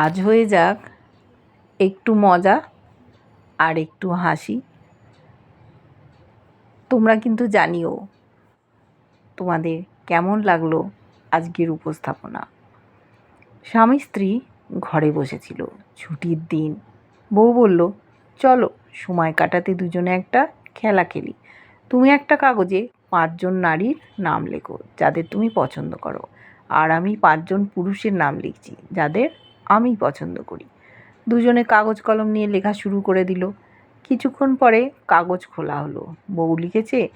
আজ হয়ে যাক একটু মজা আর একটু হাসি। তোমরা কিন্তু জানিও তোমাদের কেমন লাগল আজকের উপস্থাপনা। স্বামী স্ত্রী ঘরে বসেছিল। ছুটির দিন বউ বলল, চলো, সময় কাটাতে দুজনে একটা খেলা খেলি। তুমি একটা কাগজে পাঁচজন নারীর নাম লেখো, যাদের তুমি পছন্দ করো। আর আমি পাঁচজন পুরুষের নাম লিখছি, যাদের আমি পছন্দ করি। দুজনে কাগজ কলম নিয়ে লেখা শুরু করে দিল। কিছুক্ষণ পরে কাগজ খোলা হলো। বউ লিখেছে,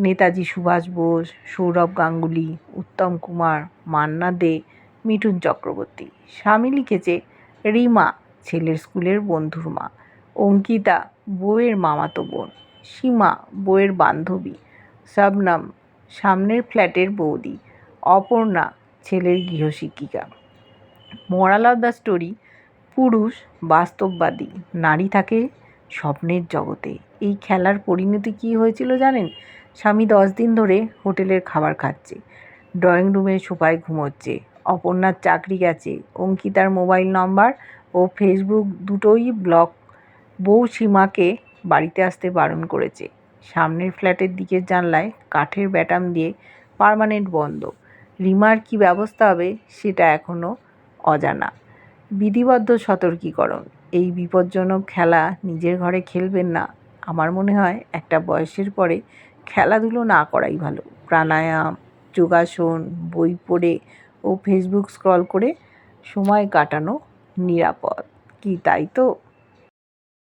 নেতাজি সুভাষ বোস, সৌরভ গাঙ্গুলি, উত্তম কুমার, মান্না দে, মিঠুন চক্রবর্তী। স্বামী লিখেছে, রিমা, ছেলের স্কুলের বন্ধুর মা। অঙ্কিতা, বউয়ের মামাতো বোন। সীমা, বউয়ের বান্ধবী। শবনম, সামনের ফ্ল্যাটের বৌদি। অপর্ণা, ছেলের গৃহশিক্ষিকা। মোরাল অফ দ্য স্টোরি, পুরুষ, বাস্তববাদী, নারী থাকে স্বপ্নের জগতে। এই খেলার পরিণতি কী হয়েছিল জানেন? স্বামী দশ দিন ধরে হোটেলের খাবার খাচ্ছে, ড্রয়িং রুমে সোফায় ঘুমোচ্ছে, অপর্ণার চাকরি গেছে, অঙ্কিতার মোবাইল নম্বর ও ফেসবুক দুটোই ব্লক। বউ সীমাকে বাড়িতে আসতে বারণ করেছে। সামনের ফ্ল্যাটের দিকের জানলায় কাঠের ব্যাটাম দিয়ে পার্মানেন্ট বন্ধ। রিমার কি ব্যবস্থা হবে সেটা এখনও অজানা। বিধিবদ্ধ সতর্কীকরণ। এই বিপজ্জনক খেলা নিজের ঘরে খেলবেন না। আমার মনে হয় একটা বয়সের পরে খেলাধুলো না করাই ভালো। প্রাণায়াম, যোগাসন, বই পড়ে ও ফেসবুক স্ক্রল করে সময় কাটানো নিরাপদ। কি তাই তো?